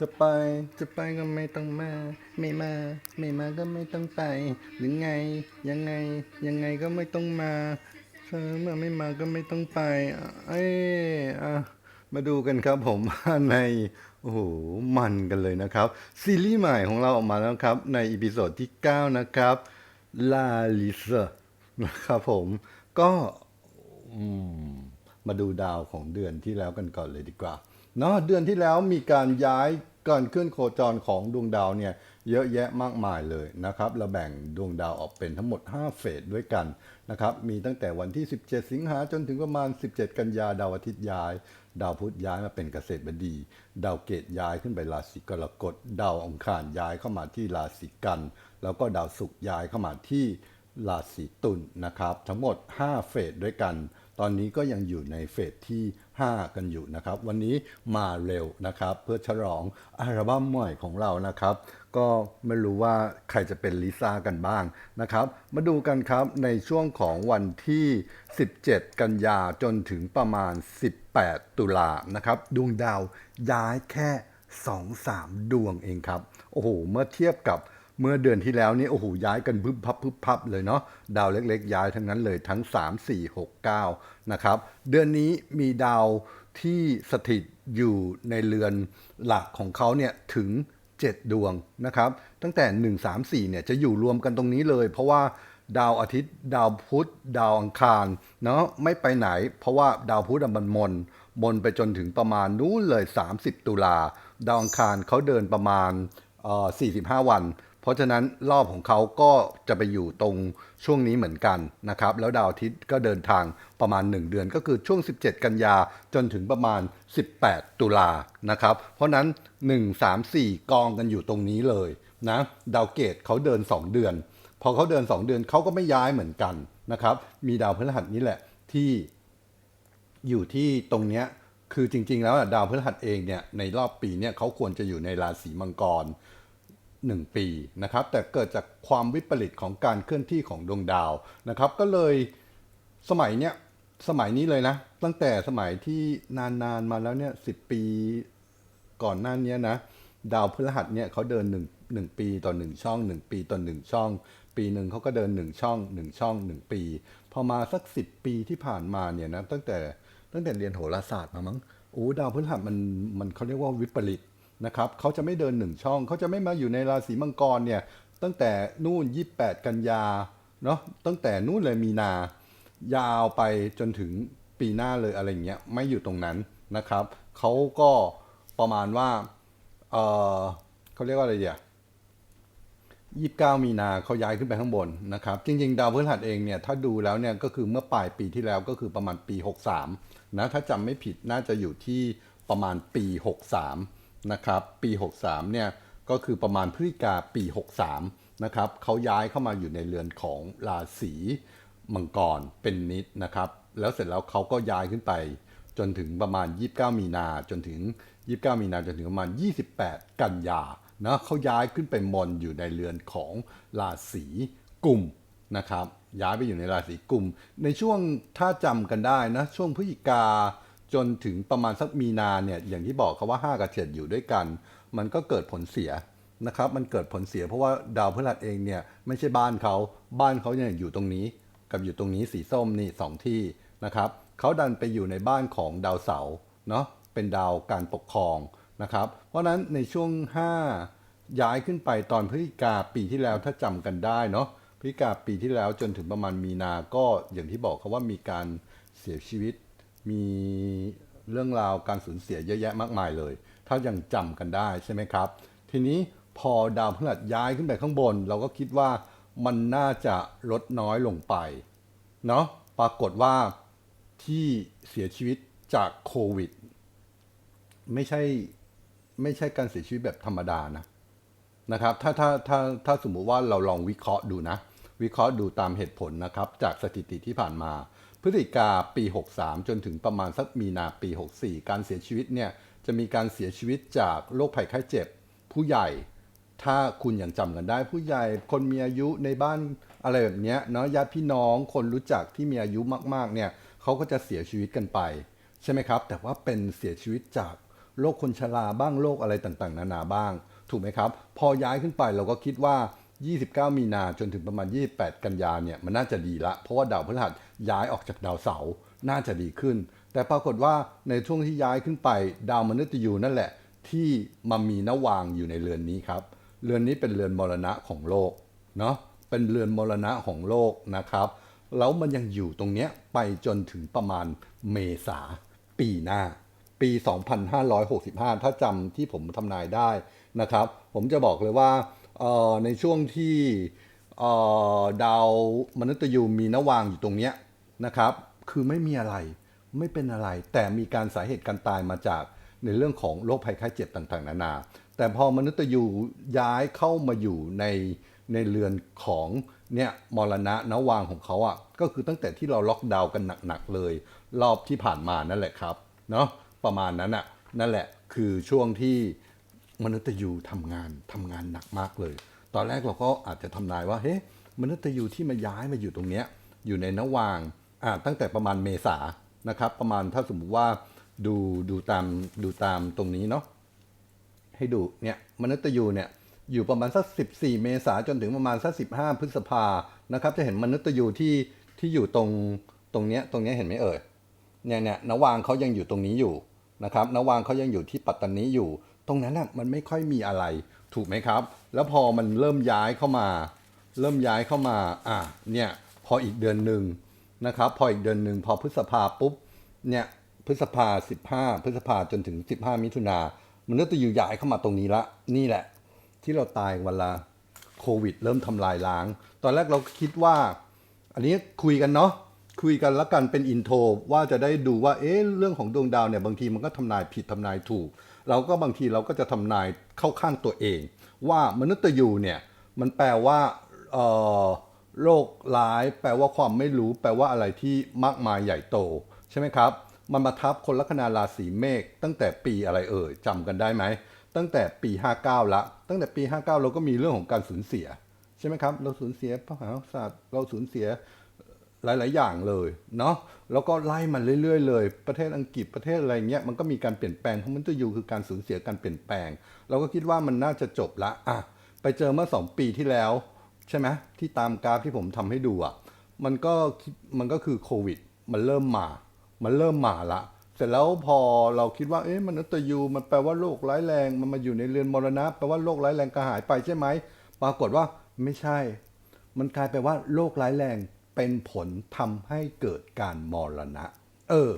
จะไปจะไปก็ไม่ต้องมา ไม่มา ไม่มาก็ไม่ต้องไป หรือไง ยังไง ยังไงก็ไม่ต้องมาเธอเมื่อไม่มาก็ไม่ต้องไป เอ้อะมาดูกันครับผมในโอ้โหมันกันเลยนะครับ ซีรีส์ใหม่ของเราออกมาแล้วครับ ในอีพิโซดที่ 9 นะครับลาลิซนะครับผมก็มาดูดาวของเดือนที่แล้วกันก่อนเลยดีกว่า เนาะเดือนที่แล้วมีการย้ายการเคลื่อนโคจรของดวงดาวเนี่ยเยอะแยะมากมายเลยนะครับเราแบ่งดวงดาวออกเป็นทั้งหมด 5 เฟสด้วยกันนะครับมีตั้งแต่วันที่ 17 สิงหาจนถึงประมาณ 17 กันยาดาวอาทิตย์ย้าย ดาวพุธย้ายมาเป็นเกษตรบดี ดาวเกตย้ายขึ้นไปราศีกรกฎดาวองคารย้ายเข้ามาที่ราศีกัน แล้วก็ดาวศุกร์ย้ายเข้ามาที่ราศีตุลนะครับทั้งหมด 5 เฟสด้วยกัน ตอนนี้ก็ยังอยู่ในเฟสที่ 5 กันอยู่นะครับ วันนี้มาเร็วนะครับ เพื่อฉลองอัลบั้มใหม่ของเรานะครับ ก็ไม่รู้ว่าใครจะเป็นลิซ่ากันบ้างนะครับ มาดูกันครับในช่วงของวันที่ 17 กันยาจนถึงประมาณ 18 ตุลานะครับดวงดาวย้ายแค่ 2-3 ดวงเองครับ โอ้โห เมื่อเทียบกับ เมื่อเดือนที่แล้วนี่โอ้โหย้ายกันพึบพับพึบพับเลยเนาะดาวเล็กๆ ย้ายทั้งนั้นเลยทั้ง 3 4 6 9นะครับเดือนนี้มีดาวที่สถิตอยู่ในเรือนหลักของเขาเนี่ยถึง 7 ดวงนะครับ ตั้งแต่ 1 3 4เนี่ยจะอยู่รวมกันตรงนี้เลย เพราะว่าดาวอาทิตย์ ดาวพุธ ดาวอังคารเนาะไม่ไปไหน เพราะว่าดาวพุธมันมนมนไปจนถึงประมาณนู้นเลย 30 ตุลา ดาวอังคารเขาเดินประมาณเอ่อ45 วัน เพราะฉะนั้นรอบของเขาก็จะไปอยู่ตรงช่วงนี้เหมือนกันนะครับ แล้วดาวอาทิตย์ก็เดินทางประมาณ 1 เดือนก็คือช่วง 17 กันยาจนถึงประมาณ 18 ตุลานะครับ เพราะนั้น 1 3 4 กองกันอยู่ตรงนี้เลยนะดาวเกตเขาเดิน 2 เดือน พอเขาเดิน 2 เดือนเขาก็ไม่ย้ายเหมือนกันนะครับ มีดาวพฤหัสนี้แหละที่อยู่ที่ตรงเนี้ยคือจริง ๆ แล้วดาวพฤหัสเองเนี่ยในรอบปีเนี่ยเขาควรจะอยู่ในราศีมังกร 1 ปีนะครับ แต่เกิดจากความวิปริตของการเคลื่อนที่ของดวงดาวนะครับ ก็เลยสมัยเนี้ยสมัยนี้เลยนะ ตั้งแต่สมัยที่นานๆมาแล้วเนี่ยสิปีก่อนหน้านี้นะ ดาวพฤหัสเนี่ยเขาเดินหนึ่งหนึ่งปีต่อหนึ่งช่องหนึ่งปีต่อหนึ่งช่อง ปีหนึ่งเขาก็เดินหนึ่งช่องหนึ่งช่องหนึ่งปี พอมาสักสิบปีที่ผ่านมาเนี่ยนะตั้งแต่ตั้งแต่เรียนโหราศาสตร์มามั้งโอ้ดาวพฤหัสมันมันเขาเรียกว่าวิปริต นะครับเขาจะไม่เดินหนึ่งช่อง เขาจะไม่มาอยู่ในราศีมังกรเนี่ยตั้งแต่นู่น 28 กันยาเนาะตั้งแต่นู่นเลยมีนา ยาวไปจนถึงปีหน้าเลยอะไรเงี้ยไม่อยู่ตรงนั้นนะครับเขาก็ประมาณว่าเออเขาเรียกว่าอะไรเดีย29มีนาเขาย้ายขึ้นไปข้างบนนะครับ จริงๆ ดาวพฤหัสเองเนี่ยถ้าดูแล้วเนี่ยก็คือเมื่อปลายปีที่แล้วก็คือประมาณปี 63นะถ้าจำไม่ผิดน่าจะอยู่ที่ประมาณปี 63 นะครับปี 63เนี่ยก็คือประมาณพฤศจิกาปี 63นะครับเขาย้ายเข้ามาอยู่ในเรือนของราศีมังกรเป็นนิดนะครับแล้วเสร็จแล้วเขาก็ย้ายขึ้นไปจนถึงประมาณ 29 มีนาจนถึง 29 มีนาจนถึงประมาณ 28 กันยานะเขาย้ายขึ้นไปมนอยู่ในเรือนของราศีกุมนะครับย้ายไปอยู่ในราศีกุม ในช่วงถ้าจำกันได้นะช่วงพฤศจิกา จนถึงประมาณสักมีนาเนี่ยอย่างที่บอกเขาว่า 5 กับ 7 อยู่ด้วยกัน มันก็เกิดผลเสียนะครับมันเกิดผลเสียเพราะว่าดาวพฤหัสเองเนี่ยไม่ใช่บ้านเขาบ้านเขาเนี่ยอยู่ตรงนี้กับอยู่ตรงนี้สีส้มนี่สองที่นะครับเขาดันไปอยู่ในบ้านของดาวเสาเนาะเป็นดาวการปกครองนะครับเพราะฉะนั้นในช่วง 5 ย้ายขึ้นไปตอนพฤศจิกาปีที่แล้วถ้าจำกันได้เนาะพฤศจิกาปีที่แล้วจนถึงประมาณมีนาก็อย่างที่บอกเขาว่ามีการเสียชีวิต มีเรื่องราวการสูญเสียเยอะแยะมากมายเลย ถ้ายังจำกันได้ใช่ไหมครับ ทีนี้พอดาวพฤหัสย้ายขึ้นไปข้างบน เราก็คิดว่ามันน่าจะลดน้อยลงไปเนาะปรากฏว่าที่เสียชีวิตจากโควิด ไม่ใช่ไม่ใช่การเสียชีวิตแบบธรรมดานะนะครับถ้าถ้าถ้าถ้าสมมุติว่าเราลองวิเคราะห์ดูนะ วิเคราะห์ดูตามเหตุผลนะครับ จากสถิติที่ผ่านมา พฤศจิกาปี 63 จนถึงประมาณสักมีนาปี 64 การเสียชีวิตเนี่ยจะมีการเสียชีวิตจากโรคภัยไข้เจ็บ ผู้ใหญ่ ถ้าคุณยังจำกันได้ผู้ใหญ่ คนมีอายุในบ้านอะไรแบบเนี้ยเนาะญาติพี่น้องคนรู้จักที่มีอายุมากๆเนี่ยเขาก็จะเสียชีวิตกันไป ใช่ไหมครับ แต่ว่าเป็นเสียชีวิตจากโรคคนชราบ้างโรคอะไรต่างๆ นานาบ้าง ถูกไหมครับ พอย้ายขึ้นไปเราก็คิดว่า 29 มีนาจนถึงประมาณ 28 กันยาเนี่ยมันน่าจะดีละเพราะว่าดาวพฤหัส ย้ายออกจากดาวเสาร์น่าจะดีขึ้น แต่ปรากฏว่าในช่วงที่ย้ายขึ้นไปดาวมฤตยูนั่นแหละ ที่มามีนวางอยู่ในเรือนนี้ครับ เรือนนี้เป็นเรือนมรณะของโลกเนาะเป็นเรือนมรณะของโลกนะครับแล้วมันยังอยู่ตรงเนี้ยไปจนถึงประมาณเมษาปีหน้า ปี 2565 ถ้าจำที่ผมทำนายได้นะครับ ผมจะบอกเลยว่าในช่วงที่ดาวมนุษย์ยูมีนวางอยู่ตรงเนี้ย นะครับ คือไม่มีอะไรไม่เป็นอะไร แต่มีการสาเหตุการตายมาจากในเรื่องของโรคภัยไข้เจ็บต่างๆ นานา แต่พอมนุษย์ยูย้ายเข้ามาอยู่ในในเรือนของเนี่ยมรณะนวางของเขาอะ่ะก็คือตั้งแต่ที่เราล็อกดาวน์กันหนักๆเลย รอบที่ผ่านมานั่นแหละครับเนาะประมาณนั้นอะ่ะนั่นแหละคือช่วงที่มนุษย์ยูทำงานทำงานหนักมากเลย ตอนแรกเราก็อาจจะทำนายว่าเฮ้มนุษย์ยูที่มาย้ายมาอยู่ตรงเนี้ยอยู่ในนวาง ตั้งแต่ประมาณเมษานะครับ ประมาณถ้าสมมติว่าดูดูตามดูตามตรงนี้เนาะให้ดูเนี่ยมนุษย์ยูเนี่ยอยู่ประมาณสัก 14 เมษาจนถึงประมาณสัก 15 พฤษภานะครับ จะเห็นมนุษย์ยูที่ที่อยู่ตรงตรงเนี้ยตรงเนี้ยเห็นไหมเอ่ยเนี่ยเนี่ยนวางเขายังอยู่ตรงนี้อยู่นะครับนวางเขายังอยู่ที่ปัตตานีอยู่ ตรงนั้นน่ะมันไม่ค่อยมีอะไรถูกไหมครับ แล้วพอมันเริ่มย้ายเข้ามา เริ่มย้ายเข้ามาอะเนี่ยพออีกเดือนหนึ่ง นะครับ พออีกเดือนหนึ่งพอพฤษภาปุ๊บเนี่ยพฤษภา 15 พฤษภาจนถึง 15 มิถุนามันุษย์ยูย้ายเข้ามาตรงนี้ละ นี่แหละ ที่เราตายวันละโควิด เริ่มทำลายล้าง ตอนแรกเราคิดว่า อันนี้คุยกันเนาะคุยกันแล้วกันเป็นอินโทรว่าจะได้ดูว่าเอ๊ะเรื่องของดวงดาวเนี่ยบางทีมันก็ทำนายผิดทำนายถูก เราก็บางทีเราก็จะทำนายเข้าข้างตัวเอง ว่ามนุษย์ตยูเนี่ยมันแปลว่าเอ่อ โรคร้ายแปลว่าความไม่รู้ แปลว่าอะไรที่มากมายใหญ่โต ใช่ไหมครับ มันมาทับคนลัคนาราศีเมษตั้งแต่ปีอะไรเอ่ยจำกันได้ไหม ตั้งแต่ปี 59 ละ ตั้งแต่ปี 59 เราก็มีเรื่องของการสูญเสีย ใช่ไหมครับ เราสูญเสียพระมหากษัตริย์เราสูญเสียหลาย ๆ อย่างเลยเนาะแล้วก็ไล่มันเรื่อย ๆ เลย ประเทศอังกฤษประเทศอะไรเงี้ยมันก็มีการเปลี่ยนแปลงเพราะมันตัวอยู่คือการสูญเสียการเปลี่ยนแปลง เราก็คิดว่ามันน่าจะจบละอะไปเจอเมื่อ 2 ปีที่แล้ว ใช่ไหมที่ตามกราฟที่ผมทำให้ดูอะมันก็มันก็คือโควิด มันเริ่มมา มันเริ่มมาละเสร็จแล้วพอเราคิดว่าเอ๊ะมนุษย์ยูมันแปลว่าโรคร้ายแรงมันมาอยู่ในเรือนมรณะแปลว่าโรคร้ายแรงก็หายไปใช่ไหมปรากฏว่าไม่ใช่ มันกลายไปนว่าโรคร้ายแรงเป็นผลทำให้เกิดการมรณะ เออ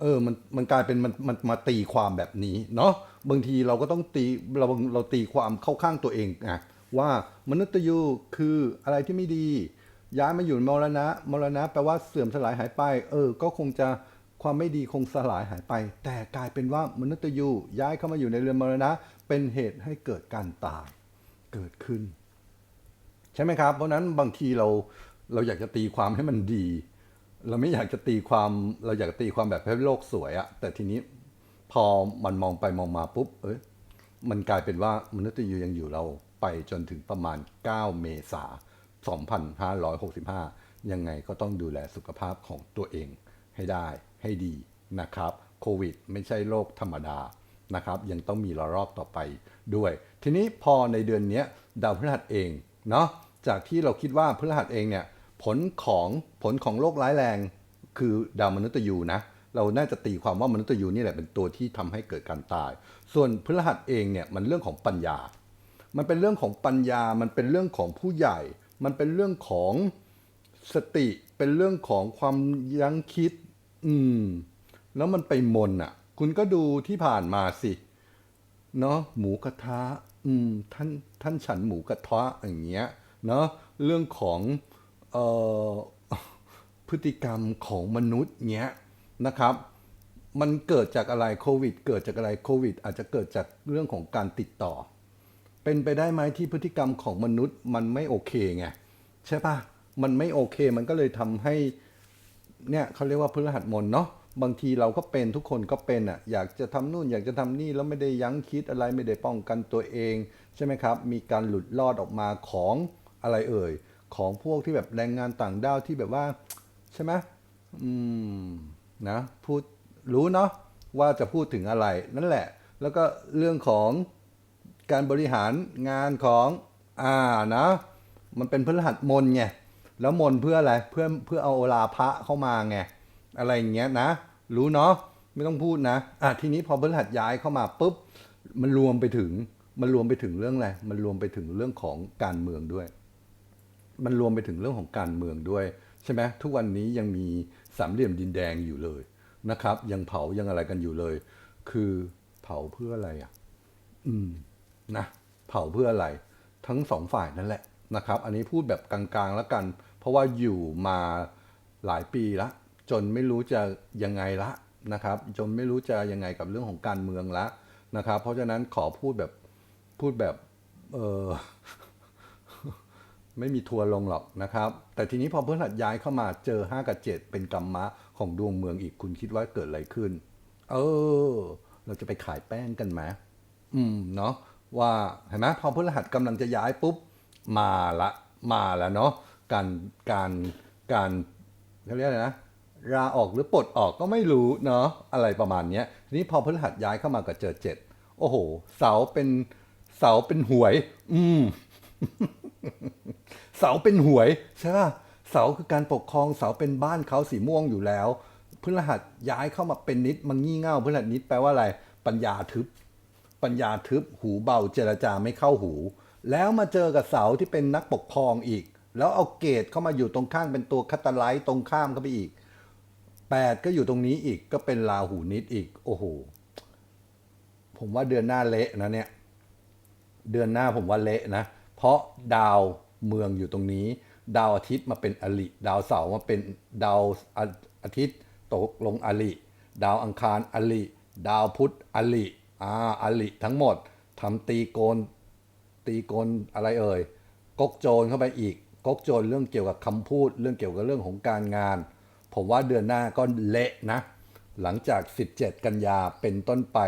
เออ มันมันกลายเป็นมันมันมาตีความแบบนี้ เนาะบางทีเราก็ต้องตีเราเราตีความเข้าข้างตัวเองอะ ว่ามนุษย์ยูคืออะไรที่ไม่ดี ย้ายมาอยู่มรณะ มรณะแปลว่าเสื่อมสลายหายไป เออ ก็คงจะความไม่ดีคงสลายหายไป แต่กลายเป็นว่ามนุษย์ยูย้ายเข้ามาอยู่ในเรือนมรณะ เป็นเหตุให้เกิดการตายเกิดขึ้น ใช่ไหมครับ เพราะนั้นบางทีเราเราอยากจะตีความให้มันดี เราไม่อยากจะตีความเราอยากตีความแบบให้โลกสวยอะแต่ทีนี้พอมันมองไปมองมาปุ๊บเอ้ยมันกลายเป็นว่ามนุษย์ยูยังอยู่เรา ไปจนถึงประมาณ 9 เมษา2565 ยังไงก็ต้องดูแลสุขภาพของตัวเองให้ได้ให้ดีนะครับ โควิดไม่ใช่โรคธรรมดานะครับ ยังต้องมีระลอกต่อไปด้วย ทีนี้พอในเดือนนี้ดาวพฤหัสเองเนาะจากที่เราคิดว่าพฤหัสเองเนี่ยผลของผลของโรคร้ายแรงคือดาวมนุษย์ยูนะเราน่าจะตีความว่ามนุษย์ยูนี่แหละเป็นตัวที่ทำให้เกิดการตาย ส่วนพฤหัสเองเนี่ยมันเรื่องของปัญญา มันเป็นเรื่องของปัญญา มันเป็นเรื่องของผู้ใหญ่ มันเป็นเรื่องของสติ เป็นเรื่องของความยั้งคิด อืม แล้วมันไปมนอะ คุณก็ดูที่ผ่านมาสิ เนาะหมูกระทะ อืม ท่านท่านฉันหมูกระทะอย่างเงี้ย เนาะเรื่องของเอ่อพฤติกรรมของมนุษย์เงี้ยนะครับ มันเกิดจากอะไรโควิด เกิดจากอะไรโควิด อาจจะเกิดจากเรื่องของการติดต่อ เป็นไปได้ไหมที่พฤติกรรมของมนุษย์มันไม่โอเคไงใช่ปะมันไม่โอเคมันก็เลยทำให้เนี่ยเขาเรียกว่าพฤหัสมนเนาะบางทีเราก็เป็นทุกคนก็เป็นอะอยากจะทำนู่นอยากจะทำนี่แล้วไม่ได้ยั้งคิดอะไรไม่ได้ป้องกันตัวเองใช่ไหมครับ มีการหลุดรอดออกมาของอะไรเอ่ย ของพวกที่แบบแรงงานต่างด้าวที่แบบว่าใช่ไหมอืมนะพูดรู้เนาะว่าจะพูดถึงอะไรนั่นแหละ แล้วก็เรื่องของ การบริหารงานของอ่านะมันเป็นพฤหัสมนไงแล้วมนเพื่ออะไรเพื่อเพื่อเอาโอลาพระเข้ามาไงอะไรอย่างเงี้ยนะ รู้เนาะไม่ต้องพูดนะอะทีนี้พอพฤหัสย้ายเข้ามาปุ๊บมันรวมไปถึงมันรวมไปถึงเรื่องอะไรมันรวมไปถึงเรื่องของการเมืองด้วย มันรวมไปถึงเรื่องของการเมืองด้วยใช่ไหมทุกวันนี้ยังมีสามเหลี่ยมดินแดงอยู่เลยนะครับ ยังเผายังอะไรกันอยู่เลย คือเผาเพื่ออะไรอะ อืม นะเผาเพื่ออะไรทั้งสองฝ่ายนั่นแหละนะครับ อันนี้พูดแบบกลางๆแล้วกัน เพราะว่าอยู่มาหลายปีละ จนไม่รู้จะยังไงละนะครับ จนไม่รู้จะยังไงกับเรื่องของการเมืองละนะครับ เพราะฉะนั้นขอพูดแบบพูดแบบเออไม่มีทัวร์ลงหรอกนะครับ แต่ทีนี้พอเพฤหัสย้ายเข้ามาเจอ 5 กับ 7 เป็นกรรมะของดวงเมืองอีกคุณคิดว่าเกิดอะไรขึ้น เออ เราจะไปขายแป้งกันไหมอืมเนาะ ว่าเห็นไหมพอพฤหัสกำลังจะย้ายปุ๊บมาละมาแล้วเนาะการการการเขาเรียกอะไรนะลาออกหรือปลดออกก็ไม่รู้เนาะอะไรประมาณนี้ทีนี้พอพฤหัสย้ายเข้ามากับเจอเจ็ดโอ้โห เสาเป็นเสาเป็นหวย อืม เสาเป็นหวยใช่ป่ะเสาคือการปกครองเสาเป็นบ้านเขาสีม่วงอยู่แล้วพฤหัสย้ายเข้ามาเป็นนิดมันงี่เง่าพฤหัสนิดแปลว่าอะไร ปัญญาทึบ ปัญญาทึบหูเบาเจรจาไม่เข้าหู แล้วมาเจอกับเสาที่เป็นนักปกครองอีก แล้วเอาเกตเข้ามาอยู่ตรงข้างเป็นตัวคัตเตอร์ไลท์ตรงข้ามเข้าไปอีกแปดก็อยู่ตรงนี้อีกก็เป็นราหูนิดอีก โอ้โห ผมว่าเดือนหน้าเละนะเนี่ย เดือนหน้าผมว่าเละนะ เพราะดาวเมืองอยู่ตรงนี้ ดาวอาทิตย์มาเป็นอลิดาวเสาร์มาเป็นดาวอาอาทิตย์ตกลงอลิดาวอังคารอลิดาวพุธอลิ อ่าอลิทั้งหมดทำตีโกน ตีโกนอะไรเอ่ยก๊กโจรเข้าไปอีกก๊กโจรเรื่องเกี่ยวกับคำพูด เรื่องเกี่ยวกับเรื่องของการงาน ผมว่าเดือนหน้าก็เละนะ หลังจาก 17 กันยาเป็นต้นไป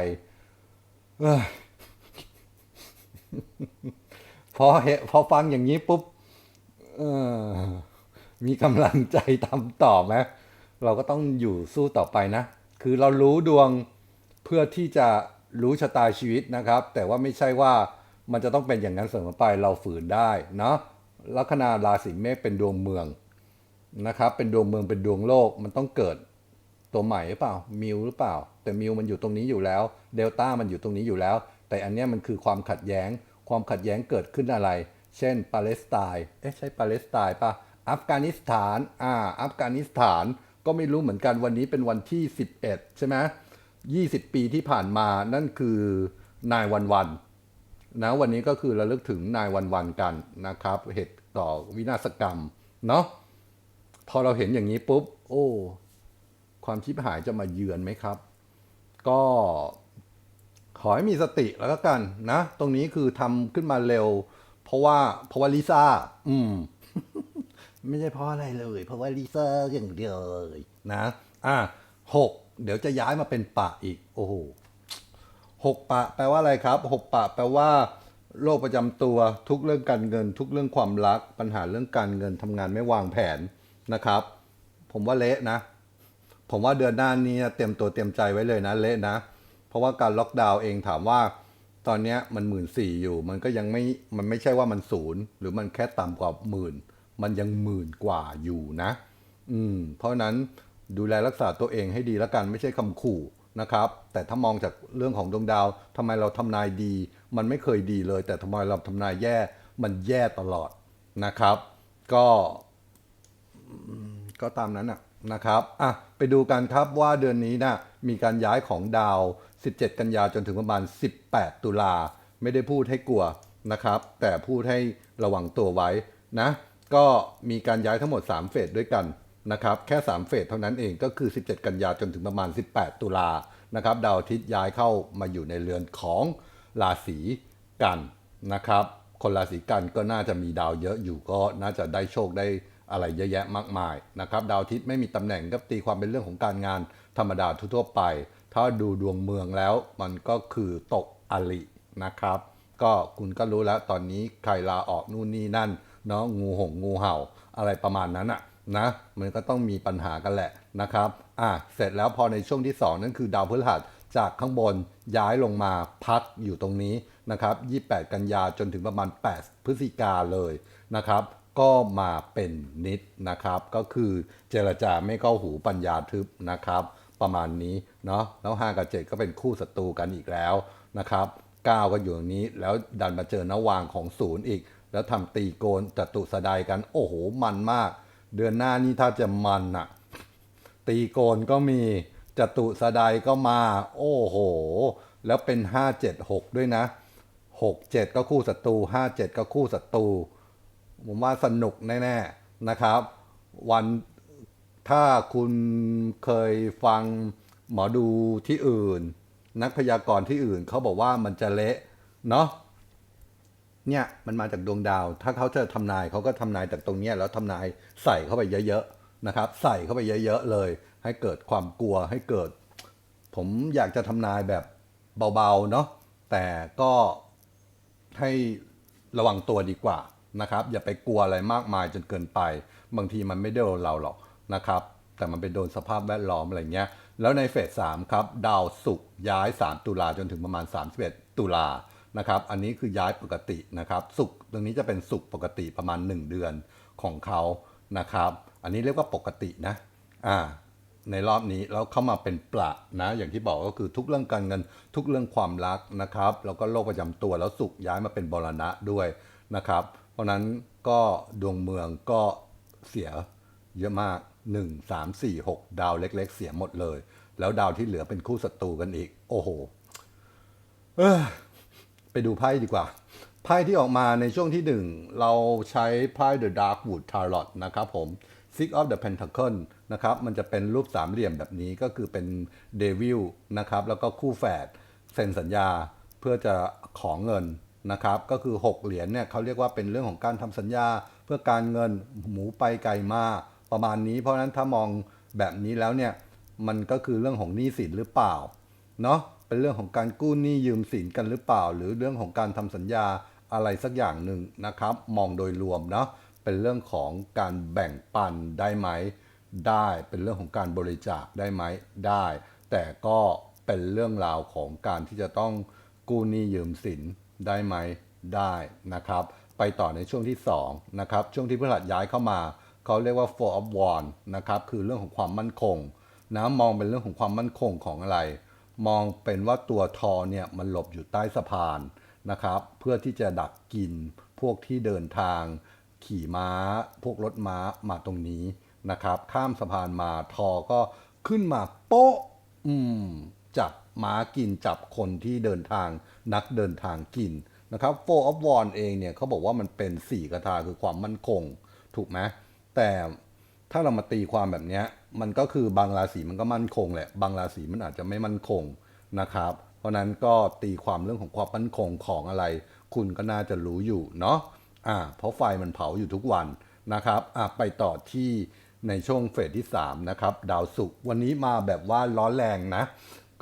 เพอเหพอฟังอย่างนี้ปุ๊บมีกำลังใจทำต่อไหมเราก็ต้องอยู่สู้ต่อไปนะ คือเรารู้ดวงเพื่อที่จะ รู้ชะตาชีวิตนะครับ แต่ว่าไม่ใช่ว่ามันจะต้องเป็นอย่างนั้นเสมอไปเราฝืนได้เนาะลัคนาราศีเมษเป็นดวงเมืองนะครับ เป็นดวงเมืองเป็นดวงโลกมันต้องเกิดตัวใหม่หรือเปล่ามิวหรือเปล่า แต่มิวมันอยู่ตรงนี้อยู่แล้วเดลต้ามันอยู่ตรงนี้อยู่แล้ว แต่อันนี้มันคือความขัดแย้ง ความขัดแย้งเกิดขึ้นอะไร เช่นปาเลสไตน์เอ๊ะใช่ปาเลสไตน์ปะอัฟกานิสถานอ่าอัฟกานิสถานก็ไม่รู้เหมือนกันวันนี้เป็นวันที่ 11 ใช่ไหม 20 ปีที่ผ่านมานั่นคือนายวันวันนะวันนี้ก็คือระลึกถึงนายวันวันกันนะครับ เหตุต่อวินาศกรรมเนาะพอเราเห็นอย่างนี้ปุ๊บ โอ้ ความชิบหายจะมาเยือนไหมครับ ก็ขอให้มีสติแล้วก็กันนะ ตรงนี้คือทำขึ้นมาเร็ว เพราะว่าเพราะว่าลิซ่าอืม ไม่ใช่เพราะอะไรเลย เพราะว่าลิซ่าอย่างเดียวเลยนะ อะหก เดี๋ยวจะย้ายมาเป็นปะอีก โอ้โหหกปะแปลว่าอะไรครับหกปะแปลว่าโรคประจำตัวทุกเรื่องการเงิน ทุกเรื่องความรัก ปัญหาเรื่องการเงินทำงานไม่วางแผนนะครับ ผมว่าเละนะ ผมว่าเดือนหน้านี้เตรียมตัวเตรียมใจไว้เลยนะเละนะ เพราะว่าการล็อกดาวน์เองถามว่าตอนนี้มันหมื่นสี่อยู่ มันก็ยังไม่มันไม่ใช่ว่ามันศูนย์หรือมันแค่ต่ำกว่าหมื่นมันยังหมื่นกว่าอยู่นะ อืมเพราะนั้น ดูแลรักษาตัวเองให้ดีแล้วกันไม่ใช่คำขู่นะครับ แต่ถ้ามองจากเรื่องของดวงดาวทำไมเราทำนายดี มันไม่เคยดีเลย แต่ทำไมเราทำนายแย่มันแย่ตลอดนะครับ ก็ก็ตามนั้นนะนะครับอะไปดูกันครับว่าเดือนนี้นะมีการย้ายของดาว 17 กันยาจนถึงประมาณ 18 ตุลาไม่ได้พูดให้กลัวนะครับ แต่พูดให้ระวังตัวไว้นะ ก็มีการย้ายทั้งหมด 3 เฟสด้วยกัน นะครับแค่ 3 เฟสเท่านั้นเองก็คือ 17 กันยาจนถึงประมาณ 18 ตุลานะครับดาวอาทิตย์ย้ายเข้ามาอยู่ในเรือนของราศีกันนะครับ คนราศีกันก็น่าจะมีดาวเยอะอยู่ก็น่าจะได้โชคได้อะไรเยอะแยะมากมายนะครับดาวอาทิตย์ไม่มีตำแหน่งก็ตีความเป็นเรื่องของการงานธรรมดาทั่วไป ถ้าดูดวงเมืองแล้วมันก็คือตกอลินะครับ ก็คุณก็รู้แล้วตอนนี้ใครลาออกนู่นนี่นั่นเนาะงูหงงูเห่าอะไรประมาณนั้นอะ นะมันก็ต้องมีปัญหากันแหละนะครับอะเสร็จแล้วพอในช่วงที่ 2 นั่นคือดาวพฤหัสจากข้างบนย้ายลงมาพักอยู่ตรงนี้นะครับ 28 กันยาจนถึงประมาณ 8 พฤศจิกาเลยนะครับ ก็มาเป็นนิดนะครับ ก็คือเจรจาไม่เข้าหูปัญญาทึบนะครับ ประมาณนี้เนาะแล้ว 5 กับ 7 ก็เป็นคู่ศัตรูกันอีกแล้วนะครับ 9 ก็อยู่ตรงนี้แล้วดันมาเจอนวางของศูนย์อีก แล้วทำตีโกนจตุสดายกันโอ้โหมันมาก เดือนหน้านี่ถ้าจะมันอะตีโกนก็มีจตุสดายก็มา โอ้โห แล้วเป็น 576 ด้วยนะ 67 ก็คู่ศัตรู57 ก็คู่ศัตรูผมว่าสนุกแน่ๆนะครับ วันถ้าคุณเคยฟังหมอดูที่อื่น นักพยากรณ์ที่อื่นเขาบอกว่ามันจะเละเนาะ เนี่ยมันมาจากดวงดาว ถ้าเขาจะทำนายเขาก็ทำนายจากตรงเนี้ยแล้วทำนายใส่เข้าไปเยอะๆนะครับ ใส่เข้าไปเยอะๆเลย ให้เกิดความกลัวให้เกิด ผมอยากจะทำนายแบบเบาๆเนาะแต่ก็ให้ระวังตัวดีกว่านะครับ อย่าไปกลัวอะไรมากมายจนเกินไป บางทีมันไม่ได้โดนเราหรอกนะครับ แต่มันไปโดนสภาพแวดล้อมอะไรเงี้ยแล้วในเฟสสามครับดาวศุกร์ย้าย 3 ตุลาจนถึงประมาณ 31 ตุลา นะครับอันนี้คือย้ายปกตินะครับศุกตรงนี้จะเป็นศุกปกติประมาณ 1 เดือนของเขานะครับอันนี้เรียกว่าปกตินะอ่าในรอบนี้แล้วเข้ามาเป็นประนะอย่างที่บอกก็คือทุกเรื่องการเงินทุกเรื่องความรักนะครับแล้วก็โรคประจำตัวแล้วสุขย้ายมาเป็นบรณะด้วยนะครับ เพราะฉะนั้นก็ดวงเมืองก็เสียเยอะมาก 1 3 4 6 ดาวเล็ก ๆ เสียหมดเลย แล้วดาวที่เหลือเป็นคู่ศัตรูกันอีก โอ้โห เออ ดูไพ่ดีกว่า ไพ่ที่ออกมาในช่วงที่หนึ่งเราใช้ไพ่ The Dark Wood Tarot นะครับผม Six of the Pentacle นะครับ มันจะเป็นรูปสามเหลี่ยมแบบนี้ก็คือเป็นเดวิลนะครับ แล้วก็คู่แฝดเซ็นสัญญาเพื่อจะขอเงินนะครับ ก็คือ 6 เหรียญเนี่ยเขาเรียกว่าเป็นเรื่องของการทำสัญญา เพื่อการเงินหมูไปไกลมาประมาณนี้ เพราะฉะนั้นถ้ามองแบบนี้แล้วเนี่ย มันก็คือเรื่องของหนี้สินหรือเปล่า เนาะ เป็นเรื่องของการกู้หนี้ยืมสินกันหรือเปล่า หรือเรื่องของการทำสัญญาอะไรสักอย่างหนึ่งนะครับ มองโดยรวมเนาะเป็นเรื่องของการแบ่งปันได้ไหม ได้เป็นเรื่องของการบริจาคได้ไหมได้ แต่ก็เป็นเรื่องราวของการที่จะต้องกู้หนี้ยืมสินได้ไหมได้นะครับ ไปต่อในช่วงที่2นะครับช่วงที่พฤหัสย้ายเข้ามาเขาเรียกว่า four of wands นะครับคือเรื่องของความมั่นคงนะมองเป็นเรื่องของความมั่นคงของอะไร มองเป็นว่าตัวทอเนี่ยมันหลบอยู่ใต้สะพานนะครับ เพื่อที่จะดักกินพวกที่เดินทาง ขี่ม้า พวกรถม้ามาตรงนี้นะครับ ข้ามสะพานมาทอก็ขึ้นมาโป๊ะอืมจับม้ากินจับคนที่เดินทางนักเดินทางกินนะครับ Four of Wands เองเนี่ยเขาบอกว่ามันเป็นสี่กถาคือความมั่นคง ถูกไหมแต่ ถ้าเรามาตีความแบบนี้มันก็คือบางราศีมันก็มั่นคงแหละ บางราศีมันอาจจะไม่มั่นคงนะครับ เพราะนั้นก็ตีความเรื่องของความมั่นคงของอะไร คุณก็น่าจะรู้อยู่เนาะอ่าเพราะไฟมันเผาอยู่ทุกวันนะครับอะไปต่อที่ในช่วงเฟสที่ 3 นะครับ ดาวศุกร์วันนี้มาแบบว่าร้อนแรงนะ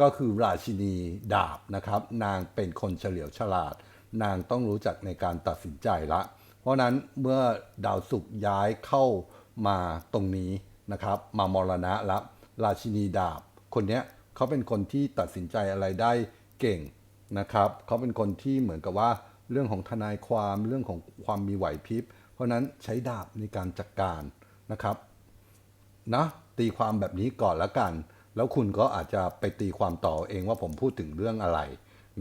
ก็คือราชินีดาบนะครับ นางเป็นคนเฉลียวฉลาด นางต้องรู้จักในการตัดสินใจละ เพราะฉะนั้นเมื่อดาวศุกร์ย้ายเข้า มาตรงนี้นะครับมามรณะละราชินีดาบ คนเนี้ยเขาเป็นคนที่ตัดสินใจอะไรได้เก่งนะครับเขาเป็นคนที่เหมือนกับว่าเรื่องของทนายความเรื่องของความมีไหวพริบ เพราะนั้นใช้ดาบในการจัดการนะครับนะตีความแบบนี้ก่อนละกัน แล้วคุณก็อาจจะไปตีความต่อเองว่าผมพูดถึงเรื่องอะไร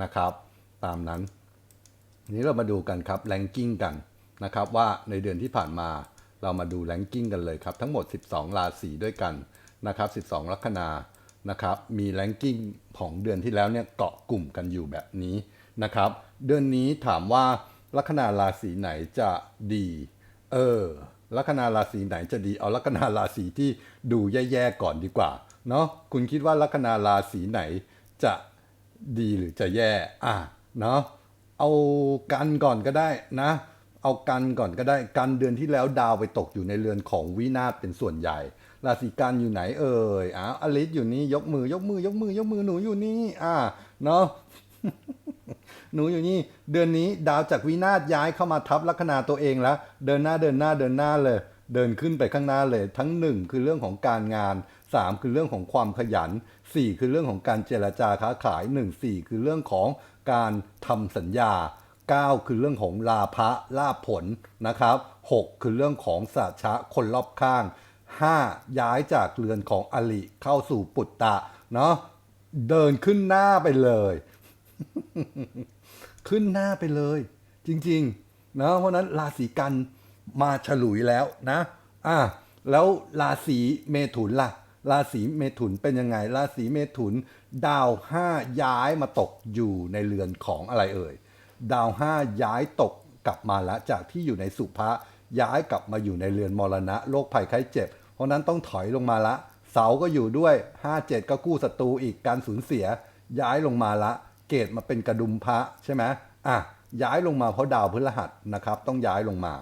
นะครับ ตามนั้นนี้เรามาดูกันครับแรงกิ้งกันนะครับว่าในเดือนที่ผ่านมา เรามาดูแรงกิ้งกันเลยครับ ทั้งหมด 12 ราศีด้วยกันนะครับ 12 ลัคนานะครับ มีแรงกิ้งของเดือนที่แล้วเนี่ยเกาะกลุ่มกันอยู่แบบนี้นะครับ เดือนนี้ถามว่าลัคนาราศีไหนจะดี เออ ลัคนาราศีไหนจะดี เอาลัคนาราศีที่ดูแย่ๆก่อนดีกว่า เนาะ คุณคิดว่าลัคนาราศีไหนจะดีหรือจะแย่ อะ เนาะ เอากันก่อนก็ได้นะ เอากันก่อนก็ได้กันเดือนที่แล้วดาวไปตกอยู่ในเรือนของวินาศเป็นส่วนใหญ่ ราศีกันอยู่ไหนเอ่ยอ้าวอลิสอยู่นี่ยกมือยกมือยกมือยกมือหนูอยู่นี่อ่าเนาะหนูอยู่นี่ เดือนนี้ดาวจากวินาศย้ายเข้ามาทับลัคนาตัวเองแล้ว เดินหน้าเดินหน้าเดินหน้าเลย เดินขึ้นไปข้างหน้าเลย ทั้งหนึ่งคือเรื่องของการงาน3คือเรื่องของความขยัน4คือเรื่องของการเจรจาค้าขาย1 4คือเรื่องของการทำสัญญา 9 คือเรื่องของลาภะลาผลนะครับ 6 คือเรื่องของสาชะคนรอบข้าง 5 ย้ายจากเรือนของอลิเข้าสู่ปุตตะเนาะเดินขึ้นหน้าไปเลย ขึ้นหน้าไปเลย จริงๆนะเพราะฉะนั้นราศีกันมาฉลุยแล้วนะอะแล้วราศีเมถุนล่ะ ราศีเมถุนเป็นยังไง ราศีเมถุนดาวห้าย้ายมาตกอยู่ในเรือนของอะไรเอ่ย ดาวห้าย้ายตกกลับมาแล้วจากที่อยู่ในสุภะย้ายกลับมาอยู่ในเรือนมรณะโรคภัยไข้เจ็บ เพราะฉะนั้นต้องถอยลงมาละ เสาก็อยู่ด้วย 5 7 ก็กู้ศัตรูอีกการสูญเสีย ย้ายลงมาละ เกตมาเป็นกระดุมพระใช่ไหมอะย้ายลงมาเพราะดาวพฤหัสนะครับต้องย้ายลงมา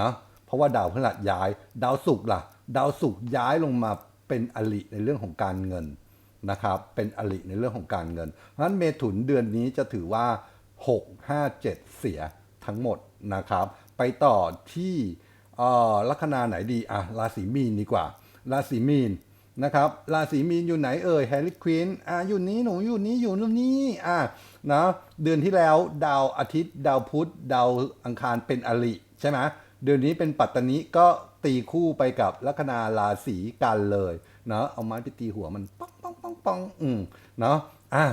นะเพราะว่าดาวพฤหัสย้าย ดาวศุกร์ล่ะ ดาวศุกร์ย้ายลงมาเป็นอลิในเรื่องของการเงินนะครับเป็นอลิในเรื่องของการเงินเพราะฉะนั้นเมถุนเดือนนี้จะถือว่า 6 5 7 เสียทั้งหมดนะครับ ไปต่อที่ลัคนาไหนดีอะราศีมีนดีกว่า ราศีมีนนะครับราศีมีนอยู่ไหนเอ่ยแฮร์รี่ควินอะอยู่นี้หนูอยู่นี้อยู่นี่อะนะเดือนที่แล้วดาวอาทิตย์ ดาวพุธดาวอังคารเป็นอริใช่ไหมเดือนนี้เป็นปัตตานิก็ตีคู่ไปกับลัคนาราศีกันเลยเนาะเอาไม้ไปตีหัวมันป้องป้องป้องป้องอืมเนาะอะ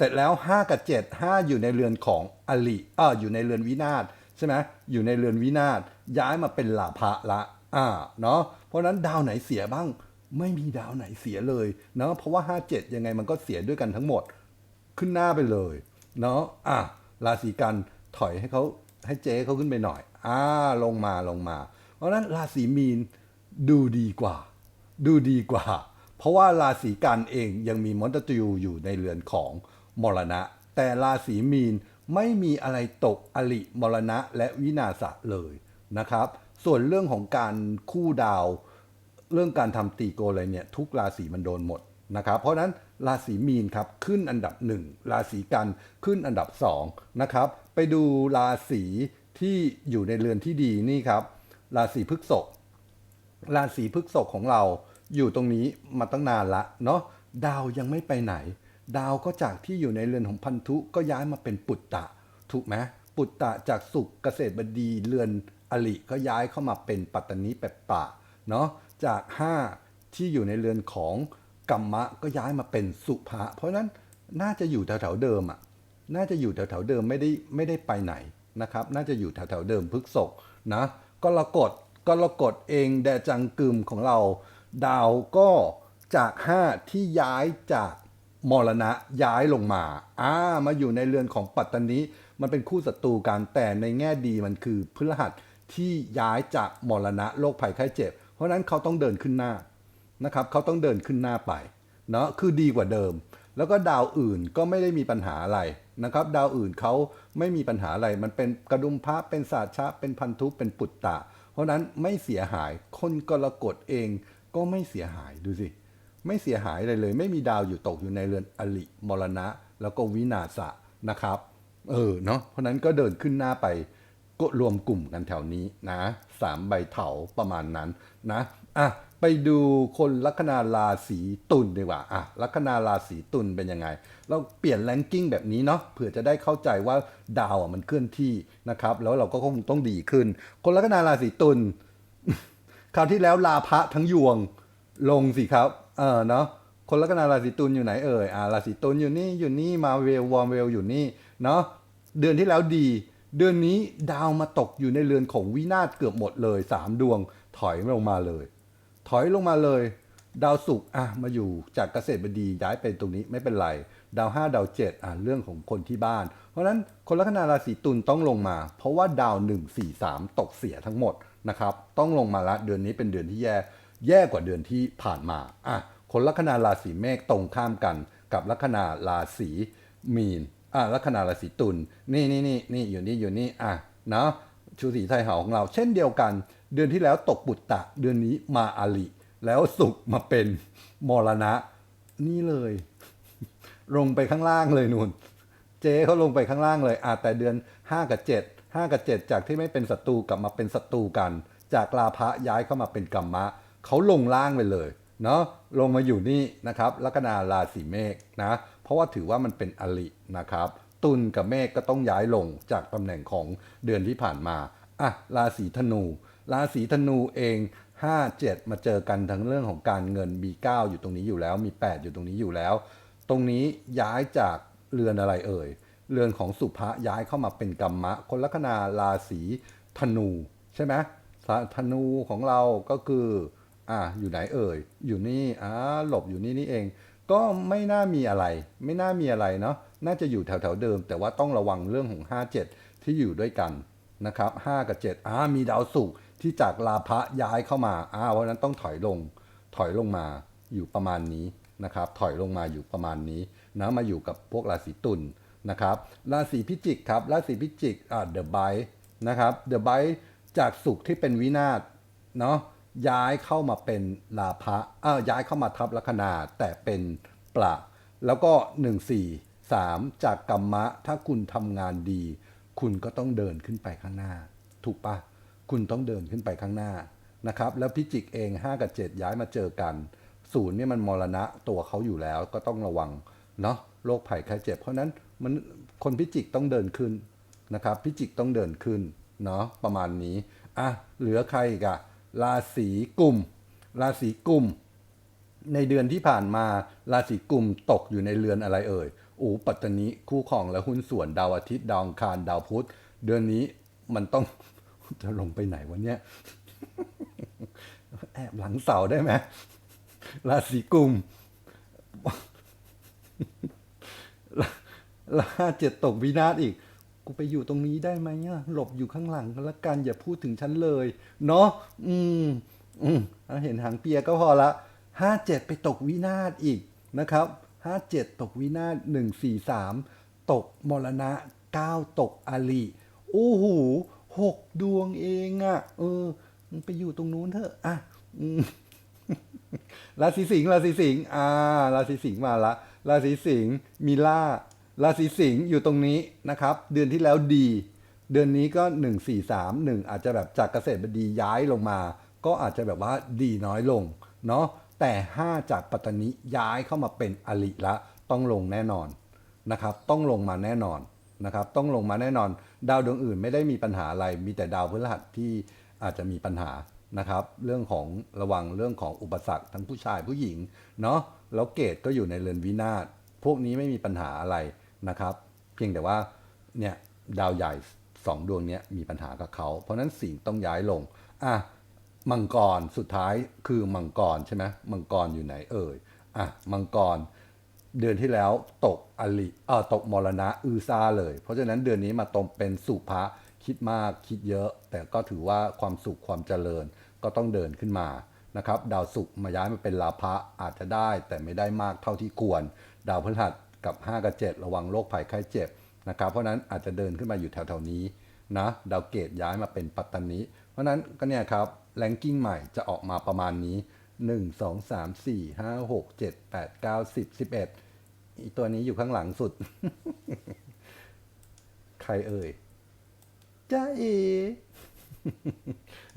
เสร็จแล้ว 5 กับ 7 5 อยู่ในเรือนของอลิเอออยู่ในเรือนวินาศใช่ไหมอยู่ในเรือนวินาศย้ายมาเป็นลาภะละอ่าเนาะเพราะนั้นดาวไหนเสียบ้างไม่มีดาวไหนเสียเลยเนาะเพราะว่า 5 7 ยังไงมันก็เสียด้วยกันทั้งหมดขึ้นหน้าไปเลยเนาะอะราศีกันถอยให้เขาให้เจ๊เขาขึ้นไปหน่อยอ่าลงมาลงมา เพราะนั้นราศีมีนดูดีกว่า ดูดีกว่า เพราะว่าราศีกันเองยังมีมอนตยูอยู่ในเรือนของ มรณะ แต่ราศีมีนไม่มีอะไรตกอลิมรณะและวินาศเลยนะครับ ส่วนเรื่องของการคู่ดาว เรื่องการทำตีโกอะไรเนี่ยทุกราศีมันโดนหมดนะครับ เพราะนั้นราศีมีนครับขึ้นอันดับหนึ่งราศีกันขึ้นอันดับสองนะครับไปดูราศีที่อยู่ในเรือนที่ดีนี่ครับ ราศีพฤษภราศีพฤษภของเราอยู่ตรงนี้มาตั้งนานละเนาะดาวยังไม่ไปไหน ดาวก็จากที่อยู่ในเรือนของพันธุก็ย้ายมาเป็นปุตตะ ถูกไหมปุตตะจากสุขเกษตรบดีเรือนอลิก็ย้ายเข้ามาเป็นปัตตนิแปดปะเนาะจาก 5 ที่อยู่ในเรือนของกัมมะก็ย้ายมาเป็นสุภะเพราะฉะนั้นน่าจะอยู่แถวๆเดิมอะน่าจะอยู่แถวๆเดิมไม่ได้ไม่ได้ไปไหนนะครับ น่าจะอยู่แถวๆเดิมพฤกษกนะกรกฎกรกฎเองแดจังกึมของเรา ดาวก็จาก 5 ที่ย้ายจาก มรณะย้ายลงมาอ่ามาอยู่ในเรือนของปัตตานีมันเป็นคู่ศัตรูกันแต่ในแง่ดีมันคือพฤหัสที่ย้ายจากมรณะโรคภัยไข้เจ็บ เพราะฉะนั้นเขาต้องเดินขึ้นหน้านะครับเขาต้องเดินขึ้นหน้าไปเนาะคือดีกว่าเดิม แล้วก็ดาวอื่นก็ไม่ได้มีปัญหาอะไรนะครับ ดาวอื่นเขาไม่มีปัญหาอะไร มันเป็นกระดุมพระเป็นศาสชะเป็นพันธุเป็นปุตตะ เพราะนั้นไม่เสียหายคนกรกฎเองก็ไม่เสียหายดูสิ ไม่เสียหายอะไรเลย ไม่มีดาวอยู่ตกอยู่ในเรือนอลิมรณะ แล้วก็วินาศะนะครับ เออเนาะเพราะนั้นก็เดินขึ้นหน้าไปก็รวมกลุ่มกันแถวนี้นะสามใบเถาประมาณนั้นนะอะไปดูคนลัคนาราศีตุลดีกว่าอะลัคนาราศีตุลเป็นยังไง เราเปลี่ยนแรงกิ้งแบบนี้เนาะเผื่อจะได้เข้าใจว่าดาวอะมันเคลื่อนที่นะครับ แล้วเราก็คงต้องดีขึ้น คนลัคนาราศีตุลคราวที่แล้วลาพระทั้งยวงลงสิครับ เออเนาะคนลัคนาราศีตุลอยู่ไหนเอ่ยอ่าราศีตุลอยู่นี่อยู่นี่มาเวลวอร์มเวลอยู่นี่เนาะเดือนที่แล้วดี เดือนนี้ดาวมาตกอยู่ในเรือนของวินาศเกือบหมดเลยสามดวงถอยลงมาเลย ถอยลงมาเลย ดาวศุกร์อะมาอยู่จากเกษตรบดีย้ายไปตรงนี้ไม่เป็นไร ดาวห้าดาวเจ็ดอะเรื่องของคนที่บ้าน เพราะฉะนั้นคนลัคนาราศีตุลต้องลงมา เพราะว่าดาวหนึ่งสี่สามตกเสียทั้งหมดนะครับต้องลงมาละเดือนนี้เป็นเดือนที่แย่ แย่กว่าเดือนที่ผ่านมาอะคนลัคนาราศีเมษตรงข้ามกันกับลัคนาราศีมีนอะลัคนาราศีตุลนี่นี่นี่นี่อยู่นี่อยู่นี่อะเนาะชูสีไทยเหาของเรา เช่นเดียวกัน เดือนที่แล้วตกปุตตะ เดือนนี้มาอาลิแล้วสุกมาเป็นมรณะ นี่เลย ลงไปข้างล่างเลยนุ่นเจ๊เขาลงไปข้างล่างเลยอะแต่เดือน 5 กับ 7 5 กับ 7 จากที่ไม่เป็นศัตรูกลับมาเป็นศัตรูกัน จากลาภะย้ายเข้ามาเป็นกัมมะ เขาลงล่างไปเลยเนาะลงมาอยู่นี่นะครับลัคนาราศีเมษนะเพราะว่าถือว่ามันเป็นอลินะครับ ตุลกับเมษก็ต้องย้ายลงจากตำแหน่งของเดือนที่ผ่านมาอะราศีธนู ราศีธนูเอง 5 7 มาเจอกันทั้งเรื่องของการเงินมี 9 อยู่ตรงนี้อยู่แล้วมี 8 อยู่ตรงนี้อยู่แล้ว ตรงนี้ย้ายจากเรือนอะไรเอ่ยเรือนของสุภะย้ายเข้ามาเป็นกรรมะ คนลัคนาราศีธนู ใช่ไหมธนูของเราก็คือ อ่าอยู่ไหนเอ่ย อยู่นี่อ่าหลบอยู่นี่นี่เอง ก็ไม่น่ามีอะไร ไม่น่ามีอะไรเนาะน่าจะอยู่แถวแถวๆเดิม แต่ว่าต้องระวังเรื่องของ 5 7 ที่อยู่ด้วยกันนะครับ5กับ7อ่ามีดาวศุกร์ที่จากลาภะย้ายเข้ามาอ่าเพราะฉะนั้นต้องถอยลง ถอยลงมาอยู่ประมาณนี้นะครับ ถอยลงมาอยู่ประมาณนี้นะมาอยู่กับพวกราศีตุลนะครับ ราศีพิจิกครับ ราศีพิจิกอ่าเดอะไบนะครับ เดอะไบจากสุขที่เป็นวินาศเนาะ ย้ายเข้ามาเป็นลาภะอ้าวย้ายเข้ามาทับลัคนาแต่เป็นปละแล้วก็ 1 4 3 จากกรรมะ ถ้าคุณทำงานดี คุณก็ต้องเดินขึ้นไปข้างหน้า ถูกปะคุณต้องเดินขึ้นไปข้างหน้านะครับ แล้วพิจิกเอง 5 กับ 7 ย้ายมาเจอกันศูนย์เนี่ยมันมรณะตัวเขาอยู่แล้วก็ต้องระวังเนาะโรคภัยไข้เจ็บ เพราะฉะนั้นมันคนพิจิกต้องเดินขึ้นนะครับพิจิกต้องเดินขึ้นเนาะประมาณนี้อะเหลือใครอีกอะ ราศีกุมราศีกุมในเดือนที่ผ่านมาราศีกุมตกอยู่ในเรือนอะไรเอ่ยอูปัตตนิคู่ของและหุ้นส่วนดาวอาทิตย์ดาวคารดาวพุธ เดือนนี้มันต้องจะลงไปไหนวะเนี่ยแอบหลังเสาได้ไหมราศีกุมลาเจ็ดตกวินาศอีก กูไปอยู่ตรงนี้ได้ไหมหลบอยู่ข้างหลังแล้วกันอย่าพูดถึงฉันเลย เนาะอืมอืมเห็นหางเปียก็พอละห้าเจ็ดไปตกวินาศอีกนะครับห้าเจ็ดตกวินาศหนึ่งสี่สามตกมรณะเก้าตกอลีโอ้โหหกดวงเองอะ่ะ เออไปอยู่ตรงนู้นเถอะอะราศีสิงห์ราศีสิงห์อ่าราศีสิงห์มาละราศีสิงห์มีล่า ราศีสิงห์อยู่ตรงนี้นะครับ เดือนที่แล้วดี เดือนนี้ก็ 1 4 3 1 อาจจะแบบจากเกษตรบดีย้ายลงมา ก็อาจจะแบบว่าดีน้อยลงเนาะแต่ 5 จากปัตตานีย้ายเข้ามาเป็นอลิละต้องลงแน่นอนนะครับ ต้องลงมาแน่นอนนะครับ ต้องลงมาแน่นอน ดาวดวงอื่นไม่ได้มีปัญหาอะไร มีแต่ดาวพฤหัสที่อาจจะมีปัญหานะครับ เรื่องของระวังเรื่องของอุปสรรคทั้งผู้ชายผู้หญิงเนาะแล้วเกตก็อยู่ในเรือนวินาศพวกนี้ไม่มีปัญหาอะไร นะครับ เพียงแต่ว่าเนี่ยดาวใหญ่สองดวงนี้มีปัญหากับเขา เพราะนั้นสิ่งต้องย้ายลง อะ มังกรสุดท้ายคือมังกรใช่ไหมมังกรอยู่ไหนเอ่ย อะ มังกร เดือนที่แล้วตกอลิเออตกมรณะอือซาเลย เพราะฉะนั้นเดือนนี้มาตรงเป็นสุภะคิดมากคิดเยอะ แต่ก็ถือว่าความสุขความเจริญก็ต้องเดินขึ้นมานะครับ ดาวศุกร์มาย้ายมาเป็นลาภะอาจจะได้แต่ไม่ได้มากเท่าที่ควร ดาวพฤหัส กับ 5 กับ 7 ระวังโรคภัยไข้เจ็บนะครับเพราะนั้นอาจจะเดินขึ้นมาอยู่แถวๆนี้นะดาวเกตย้ายมาเป็นปัตตานีเพราะฉะนั้นก็เนี่ยครับแรงกิ้งใหม่จะออกมาประมาณนี้ 1 2 3 4 5 6 7 8 9 10 11 อีตัวนี้อยู่ข้างหลังสุด ใครเอ่ยจ้าเอ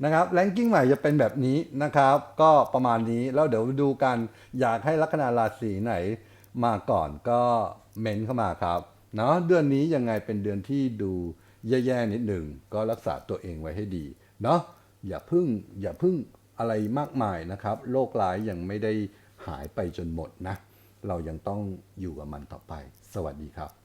นะครับแรงกิ้งใหม่จะเป็นแบบนี้นะครับ ก็ประมาณนี้แล้วเดี๋ยวดูกันอยากให้ลัคนาราศีไหน มาก่อนก็เมนเข้ามาครับเนาะเดือนนี้ยังไงเป็นเดือนที่ดูแย่ๆนิดหนึ่งก็รักษาตัวเองไว้ให้ดีเนาะอย่าพึ่งอย่าพึ่งอะไรมากมายนะครับโรคร้ายยังไม่ได้หายไปจนหมดนะ เรายังต้องอยู่กับมันต่อไป สวัสดีครับ